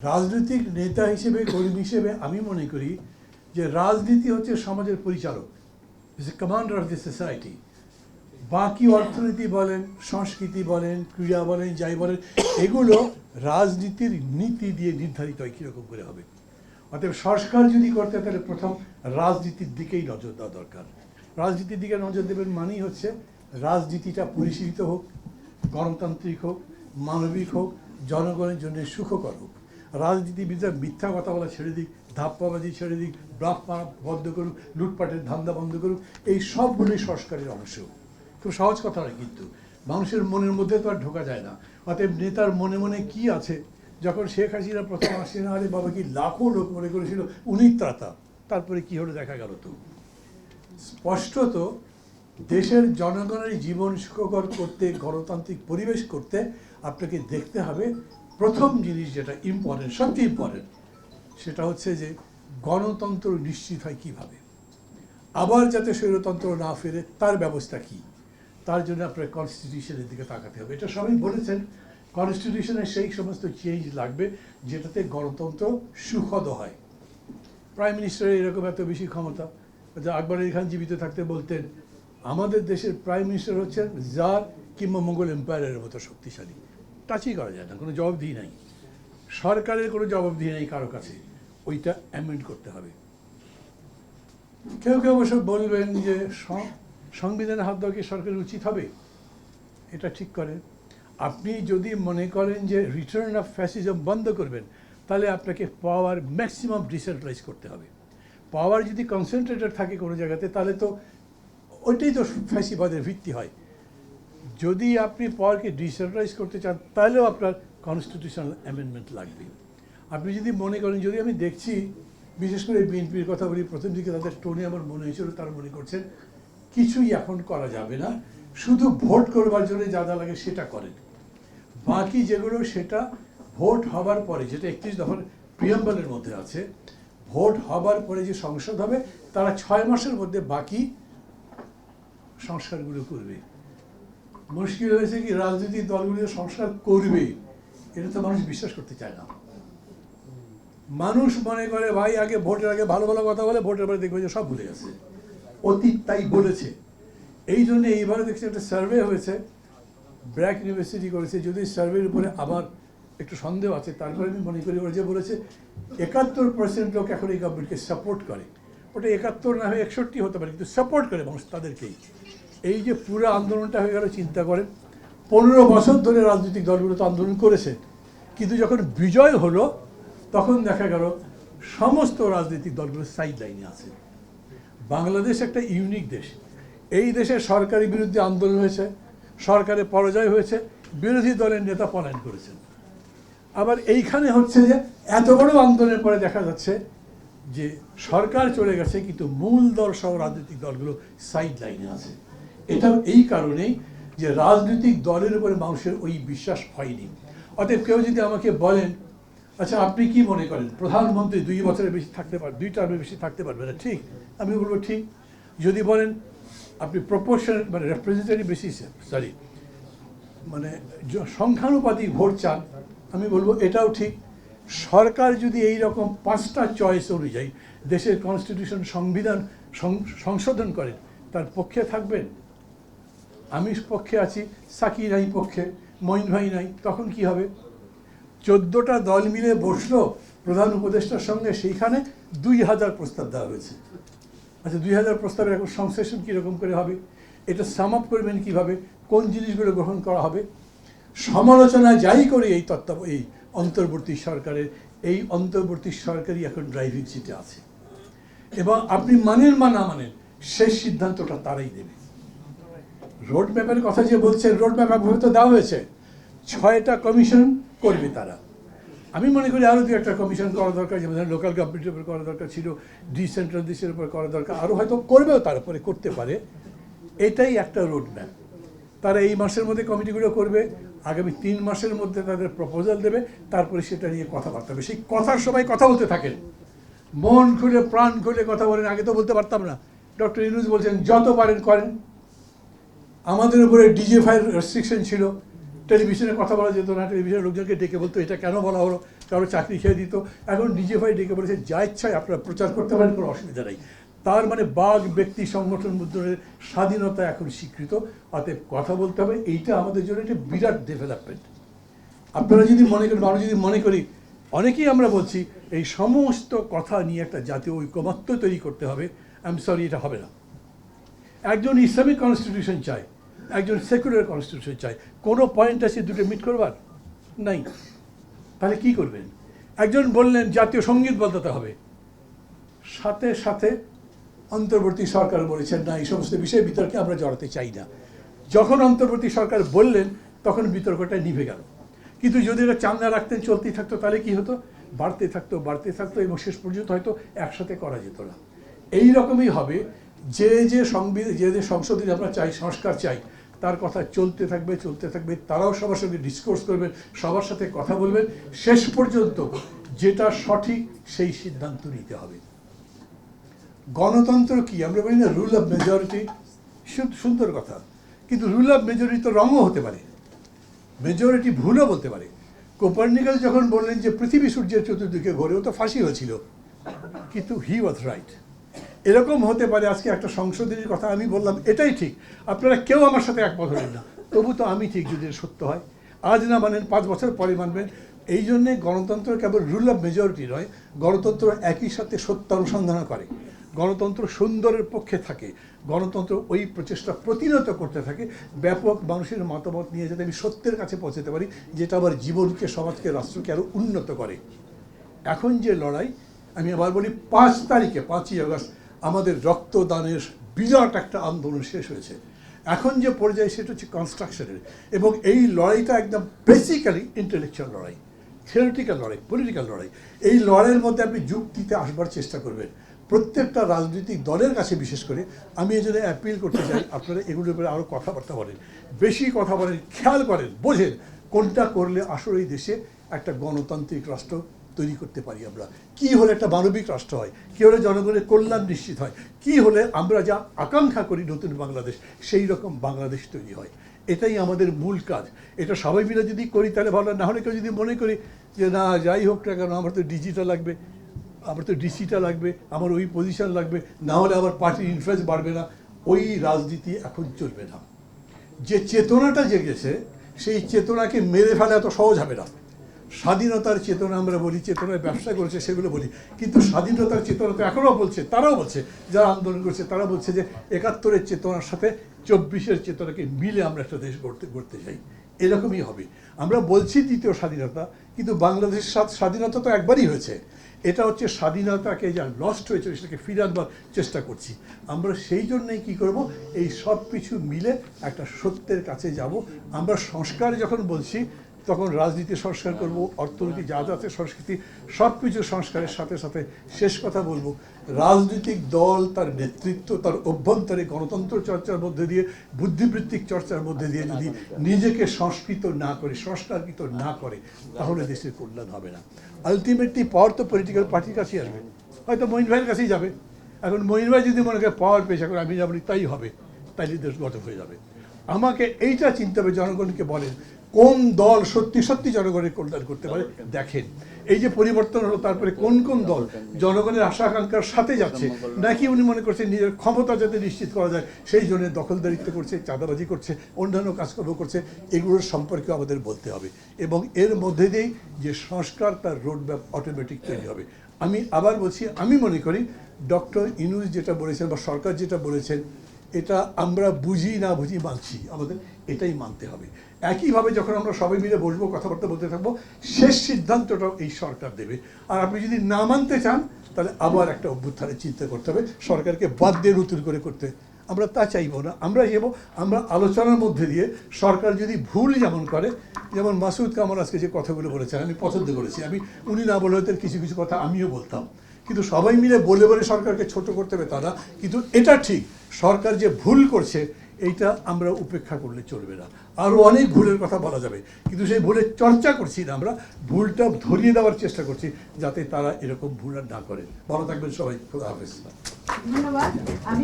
রাজনৈতিক নেতা হিসেবে, কর্মী হিসেবে আমি মনে করি যে রাজনীতি হচ্ছে সমাজের পরিচালক is a commander of the society বাকি অর্থনীতি বলেন, সংস্কৃতি বলেন, ক্রীড়া বলেন, যাই বলেন, এগুলো রাজনীতির নীতি দিয়ে নির্ধারিত হয় কীরকম করে হবে। অতএব সংস্কার যদি করতে তাহলে প্রথম রাজনীতির দিকেই নজর দেওয়া দরকার। রাজনীতির দিকে নজর দেবেন মানেই হচ্ছে রাজনীতিটা পরিশীলিত হোক, গণতান্ত্রিক হোক, মানবিক হোক, জনগণের জন্য সুখকর হোক। রাজনীতিবিদরা মিথ্যা কথা বলা ছেড়ে দিক, ধাপ্পাবাজি ছেড়ে দিক, ব্লাফ মারা বন্ধ করুক, লুটপাটের ধান্দা বন্ধ করুক, এই সবগুলোই সংস্কারের অংশ। খুব সহজ কথা নয় কিন্তু। মানুষের মনের মধ্যে তো আর ঢোকা যায় না। অতএব নেতার মনে মনে কি আছে? যখন শেখ হাসিনা প্রথম আসেন, আরে বাবা কি লাখো লোক মনে করেছিল উনি ত্রাতা। তারপরে কি হলো দেখা গেল তো? স্পষ্টত দেশের জনগণের জীবন সুখকর করতে, গণতান্ত্রিক পরিবেশ করতে আপনাকে দেখতে হবে প্রথম জিনিস যেটা ইম্পর্টেন্ট সবচেয়ে ইম্পর্টেন্ট সেটা হচ্ছে যে গণতন্ত্র নিশ্চিত হয় কীভাবে? আবার যাতে স্বৈরতন্ত্র না ফেরে, তার ব্যবস্থা কি? তার জন্য আপনার কনস্টিটিউশনের দিকে তাকাতে হবে। এটা সবাই বলেছেন কনস্টিটিউশনে সেই সমস্ত চেঞ্জ লাগবে যেটাতে গণতন্ত্র সুখদ হয়। প্রাইম মিনিস্টারের এরকম এত বেশি ক্ষমতা যে আকবর আলী খান জীবিত থাকতে বলতেন, আমাদের দেশের প্রাইম মিনিস্টার হচ্ছেন জার কিংবা মোগল এম্পায়ারের মতো শক্তিশালী। টাচই করা যায় না, কোনো জবাবদিহি নাই। সরকারের কোনো জবাবদিহি নেই কারও কাছে। ওইটা অ্যামেন্ড করতে হবে। কেউ কেউ অবশ্য বলবেন যে সং- সংবিধানে হাত দেওয়া কি সরকারের উচিত হবে? এটা ঠিক করে। আপনি যদি মনে করেন যে রিটার্ন অফ ফ্যাসিজম বন্ধ করবেন, তাহলে আপনাকে পাওয়ার ম্যাক্সিমাম ডিসেন্ট্রালাইজ করতে হবে। পাওয়ার যদি কনসেন্ট্রেটেড থাকে কোনো জায়গাতে, তাহলে তো ওইটাই তো ফ্যাসিবাদের ভিত্তি হয়। যদি আপনি পাওয়ারকে ডিসেন্ট্রালাইজ করতে চান, তাহলেও আপনার কনস্টিটিউশনাল অ্যামেন্ডমেন্ট লাগবে। আপনি যদি মনে করেন, যদি আমি দেখছি, বিশেষ করে বিএনপির কথা বলি, প্রথম দিকে তাদের টোনে আমার মনে হয়েছিল, তারা মনে করছেন, কিছুই এখন করা যাবে না, শুধু ভোট করবার জন্য যা যা লাগে সেটা করেন। বাকি যেগুলো, সেটা ভোট হবার পরে, যেটা একত্রিশ দফার প্রিয়াম্বলের মধ্যে আছে, ভোট হবার পরে যে সংসদ হবে, তারা ছয় মাসের মধ্যে বাকি সংস্কারগুলো করবে। মুশকিল হয়েছে কি রাজনৈতিক দলগুলো সংস্কার করবে? এটা তো মানুষ বিশ্বাস করতে চায় না। মানুষ মনে করে, ভাই, আগে ভোটের আগে ভালো ভালো কথা বলে, ভোটের পরে দেখবে যে সব ভুলে গেছে। অতীত তাই বলেছে। এই জন্য এইবারে দেখছি একটা সার্ভে হয়েছে। ব্র্যাক ইউনিভার্সিটি করেছে। যদি সার্ভের উপরে আবার একটু সন্দেহ আছে, তারপরে আমি মনে করি ওরা যে বলেছে, একাত্তর পার্সেন্ট লোক এখন এই গভর্নমেন্টকে সাপোর্ট করে। ওটা একাত্তর না হয়ে একষট্টি হতে পারে, কিন্তু সাপোর্ট করে মানুষ তাদেরকেই। এই যে পুরো আন্দোলনটা হয়ে গেল, চিন্তা করেন, পনেরো বছর ধরে রাজনৈতিক দলগুলো তো আন্দোলন করেছে, কিন্তু যখন বিজয় হলো, তখন দেখা গেল সমস্ত রাজনৈতিক দলগুলো সাইড লাইনে আছে। বাংলাদেশ একটা ইউনিক দেশ। এই দেশে সরকারি বিরুদ্ধে আন্দোলন হয়েছে, সরকারের পরাজয় হয়েছে, বিরোধী দলের নেতা পলায়ন করেছেন। আবার এইখানে হচ্ছে যে এত বড় আন্দোলনের পরে দেখা যাচ্ছে যে সরকার চলে গেছে, কিন্তু মূল দল সহ রাজনৈতিক দলগুলো সাইড লাইনে আছে। এটা এই কারণেই যে রাজনৈতিক দলের উপরে মানুষের ওই বিশ্বাস হয়নি। অতএব কেউ যদি আমাকে বলেন আচ্ছা আপনি কি মনে করেন? প্রধানমন্ত্রী দুই বছরের বেশি থাকতে পার, দুই টার্মের বেশি থাকতে পারবে না? ঠিক, আমি বলব ঠিক। যদি বলেন, আপনি প্রপোর্শন মানে রেপ্রেজেন্টেটিভ বেসিসে সরি মানে সংখ্যানুপাতিক ভোট চান, আমি বলব এটাও ঠিক। সরকার যদি এই রকম পাঁচটা চয়েস অনুযায়ী দেশের কনস্টিটিউশন সংবিধান সংশোধন করেন, তার পক্ষে থাকবেন? আমি পক্ষে আছি সাকি নাই পক্ষে, মঈন ভাই নাই, তখন কি হবে? চোদ্দোটা দল মিলে বসল, প্রধান উপদেষ্টার সঙ্গে, সেইখানে দুই হাজার প্রস্তাব দেওয়া হয়েছে। আচ্ছা দুই হাজার প্রস্তাবের এখন সংশ্লেষণ কীরকম করে হবে? এটা সাম আপ করবেন কীভাবে? কোন জিনিসগুলো গ্রহণ করা হবে? সমালোচনা যাই করে এই তত্ত্ব, এই অন্তর্বর্তী সরকারের, এই অন্তর্বর্তী সরকারই এখন ড্রাইভিং সিটে আছে। এবং আপনি মানেন বা না মানেন, শেষ সিদ্ধান্তটা তারাই দেবে। রোড ম্যাপের কথা যে বলছেন রোড ম্যাপ আপনাকে তো দেওয়া হয়েছে। ছয়টা কমিশন করবে তারা। আমি মনে করি আরও দু একটা কমিশন করা দরকার, যেমন লোকাল গভর্নমেন্টের উপর করা দরকার ছিল ডিসেন্ট্রালাইজেশনের উপর করা দরকার আরও হয়তো করবেও তার উপরে, করতে পারে। এটাই একটা রোড ম্যাপ তারা এই মাসের মধ্যে কমিটিগুলো করবে, আগামী তিন মাসের মধ্যে তাদের প্রপোজাল দেবে, তারপরে সেটা নিয়ে কথাবার্তা হবে। সেই কথার সময় কথা বলতে থাকেন। মন খুলে, প্রাণ খুলে কথা বলেন, আগে তো বলতে পারতাম না। ডক্টর ইনুজ বলছেন যত পারেন করেন আমাদের উপরে ডিজে ফাইল রেস্ট্রিকশন ছিল। টেলিভিশনে কথা বলা যেত না, টেলিভিশনের লোকজনকে ডেকে বলতো, এটা কেন বলা হলো? কারও চাকরি খেয়ে দিত। এখন ডিজিএফআই ডেকে বলেছে, যা ইচ্ছায় আপনারা প্রচার করতে পারেন, কোনো অসুবিধা নেই। তার মানে বাঘ ব্যক্তি সংগঠন মুদ্রণের স্বাধীনতা এখন স্বীকৃত। অতএব কথা বলতে হবে, এইটা আমাদের জন্য একটা বিরাট ডেভেলপমেন্ট আপনারা যদি মনে করেন আমরা যদি মনে করি, অনেকেই আমরা বলছি, এই সমস্ত কথা নিয়ে একটা জাতীয় ঐকমত্য তৈরি করতে হবে। আই এম সরি এটা হবে না। একজন ইসলামিক কনস্টিটিউশন চায়, একজন সেকুলার কনস্টিটিউশন চায়, কোনো পয়েন্ট আছে দুটো মিট করবার? নাই। তাহলে কি করবেন? একজন বললেন জাতীয় সংগীত বদলাতে হবে। সাথে সাথে অন্তর্বর্তী সরকার বলেছেন, না, এই সমস্ত বিষয়ে বিতর্কে আমরা জড়াতে চাই না। যখন অন্তর্বর্তী সরকার বললেন, তখন বিতর্কটা নিভে গেল। কিন্তু যদি এটা চান্দা রাখতেন, চলতেই থাকতো, তাহলে কি হতো? বাড়তে থাকতো বাড়তে থাকতো এবং শেষ পর্যন্ত হয়তো একসাথে করা যেত না। এই রকমই হবে যে যে সংবিধান যে যে সংসদে আমরা চাই, সংস্কার চাই, তার কথা চলতে থাকবে চলতে থাকবে, তারাও সবার সঙ্গে ডিসকোর্স করবেন, সবার সাথে কথা বলবেন। শেষ পর্যন্ত যেটা সঠিক সেই সিদ্ধান্ত নিতে হবে। গণতন্ত্র কি? আমরা বলি না রুল অফ মেজরিটি সুন্দর কথা। কিন্তু রুল অফ মেজরিটি তো রঙও হতে পারে। মেজরিটি ভুলও বলতে পারে। কোপার্নিকাল যখন বললেন যে পৃথিবী সূর্যের চতুর্দিকে ঘোরে, ও তো ফাঁসি হয়েছিল। কিন্তু হি ওয়াজ রাইট এরকম হতে পারে আজকে একটা সংশোধনীর কথা আমি বললাম, এটাই ঠিক। আপনারা কেউ আমার সাথে একমত হলেন না। তবু তো আমি ঠিক যদি সত্য হয়। আজ না মানেন পাঁচ বছর পরে মানবেন। এই জন্যে গণতন্ত্র কেবল রুল অফ মেজরিটি নয়, গণতন্ত্র একই সাথে সত্য অনুসন্ধান করে। গণতন্ত্র সুন্দরের পক্ষে থাকে। গণতন্ত্র ওই প্রচেষ্টা প্রতিনিয়ত করতে থাকে। ব্যাপক মানুষের মতামত নিয়ে যাতে আমি সত্যের কাছে পৌঁছাতে পারি, যেটা আবার জীবনকে, সমাজকে, রাষ্ট্রকে আরও উন্নত করে। এখন যে লড়াই, আমি আবার বলি পাঁচ তারিখে, পাঁচই আগস্ট আমাদের রক্তদানের বিরাট একটা আন্দোলন শেষ হয়েছে। এখন যে পর্যায়ে, সেটা হচ্ছে কনস্ট্রাকশনের এবং এই লড়াইটা একদম বেসিক্যালি ইন্টেলেকচুয়াল লড়াই থিওরিটিক্যাল লড়াই পলিটিক্যাল লড়াই। এই লড়াইয়ের মধ্যে আপনি যুক্তিতে আসবার চেষ্টা করবেন। প্রত্যেকটা রাজনৈতিক দলের কাছে বিশেষ করে, আমি এই জন্য অ্যাপিল করতে চাই, আপনারা এগুলোর উপরে আরও কথাবার্তা বলেন। বেশি কথা বলেন, খেয়াল করেন, বোঝেন কোনটা করলে আসলে এই দেশে একটা গণতান্ত্রিক রাষ্ট্র তৈরি করতে পারি আমরা। কি হলে একটা মানবিক রাষ্ট্র হয়? কি হলে জনগণের কল্যাণ নিশ্চিত হয়? কি হলে আমরা যা আকাঙ্ক্ষা করি নতুন বাংলাদেশ, সেই রকম বাংলাদেশ তৈরি হয়। এটাই আমাদের মূল কাজ। এটা সবাই মিলে যদি করি, তাহলে ভালো। না হলে কেউ যদি মনে করি যে, না, যাই হোক না কেন, আমার তো ডিজিটাল লাগবে, আমার তো ডিসিটা লাগবে, আমার ওই পজিশন লাগবে, না হলে আমার পার্টির ইনফ্লুয়েন্স বাড়বে না। ওই রাজনীতি এখন চলবে না। যে চেতনাটা জেগেছে, সেই চেতনাকে মেরে ফেলা এত সহজ হবে না। স্বাধীনতার চেতনা আমরা বলি, চেতনায় ব্যবসা করেছে, সেগুলো বলি। কিন্তু স্বাধীনতার চেতনা তো এখনও বলছে, তারাও বলছে, যারা আন্দোলন করছে, তারা বলছে যে একাত্তরের চেতনার সাথে চব্বিশের চেতনাকে মিলে আমরা একটা দেশ গড়তে গড়তে চাই। এরকমই হবে। আমরা বলছি দ্বিতীয় স্বাধীনতা, কিন্তু বাংলাদেশের স্বাধ- স্বাধীনতা তো একবারই হয়েছে। এটা হচ্ছে স্বাধীনতাকে যা লস্ট হয়েছে, সেটাকে ফিরে আনবার চেষ্টা করছি। আমরা সেই জন্যই কি করব? এই সব কিছু মিলে একটা সত্যের কাছে যাব। আমরা সংস্কার যখন বলছি তখন রাজনীতি সংস্কার করব, অর্থনীতি, যা যা আছে, সংস্কৃতি, সব কিছু সংস্কারের সাথে সাথে শেষ কথা বলব। রাজনৈতিক দল তার নেতৃত্ব, তার অভ্যন্তরে গণতন্ত্র চর্চার মধ্যে দিয়ে, বুদ্ধিবৃত্তিক চর্চার মধ্যে দিয়ে যদি নিজেকে সংস্কৃত না করে, সংস্কারকৃত না করে, তাহলে দেশের কল্যাণ হবে না। আলটিমেটলি পাওয়ার তো পলিটিক্যাল পার্টির কাছেই আসবে। হয়তো মহিন ভাইয়ের কাছেই যাবে। এখন মহিন ভাই যদি মনে করে পাওয়ার পেয়েছে, এখন আমি যাব তাই হবে। তাইলে দেশ গঠন হয়ে যাবে। আমাকে এইটা চিন্তা হবে, জনগণকে বলেন। কোন দল সত্যি সত্যি জনগণের কল্যাণ করতে পারে? দেখেন এই যে পরিবর্তন হলো তারপরে কোন কোন দল জনগণের আশা আকাঙ্ক্ষার সাথে যাচ্ছে নাকি উনি মনে করছেন নিজের ক্ষমতা যাতে নিশ্চিত করা যায় সেই জন্য দখলদারিত্ব করছে চাঁদাবাজি করছে অন্যান্য কাজকর্ম করছে এগুলোর সম্পর্কে আমাদের বলতে হবে। এবং এর মধ্যে দিয়েই যে সংস্কার তার রোডম্যাপ অটোমেটিক তৈরি হবে। আমি আবার বলছি আমি মনে করি ডক্টর ইনুজ যেটা বলেছেন বা সরকার যেটা বলেছেন এটা আমরা বুঝি না বুঝি মানছি। আমাদের এটাই মানতে হবে। একইভাবে যখন আমরা সবাই মিলে বসবো, কথাবার্তা বলতে থাকব, শেষ সিদ্ধান্তটাও এই সরকার দেবে। আর আপনি যদি না মানতে চান, তাহলে আবার একটা অভ্যুত্থানের চিন্তা করতে হবে। সরকারকে বাদ দিয়ে নতুন করে করতে। আমরা তা চাইব না। আমরা যাব আমরা আলোচনার মধ্যে দিয়ে সরকার যদি ভুল যেমন করে, যেমন মাসুদ কামাল আজকে যে কথাগুলো বলেছেন, আমি পছন্দ করেছি। আমি, উনি না বলে হয়তো কিছু কিছু কথা আমিও বলতাম। কিন্তু সবাই মিলে বলে বলে সরকারকে ছোট করতে হবে তারা কিন্তু এটা ঠিক। সরকার যে ভুল করছে এইটা আমরা উপেক্ষা করলে চলবে না। আরও অনেক ভুলের কথা বলা যাবে। কিন্তু সেই ভুলের চর্চা করছি না আমরা, ভুলটা ধরিয়ে দেওয়ার চেষ্টা করছি যাতে তারা এরকম ভুল আর না করে ভালো থাকবেন সবাই, খোদা হাফেজ। ধন্যবাদ।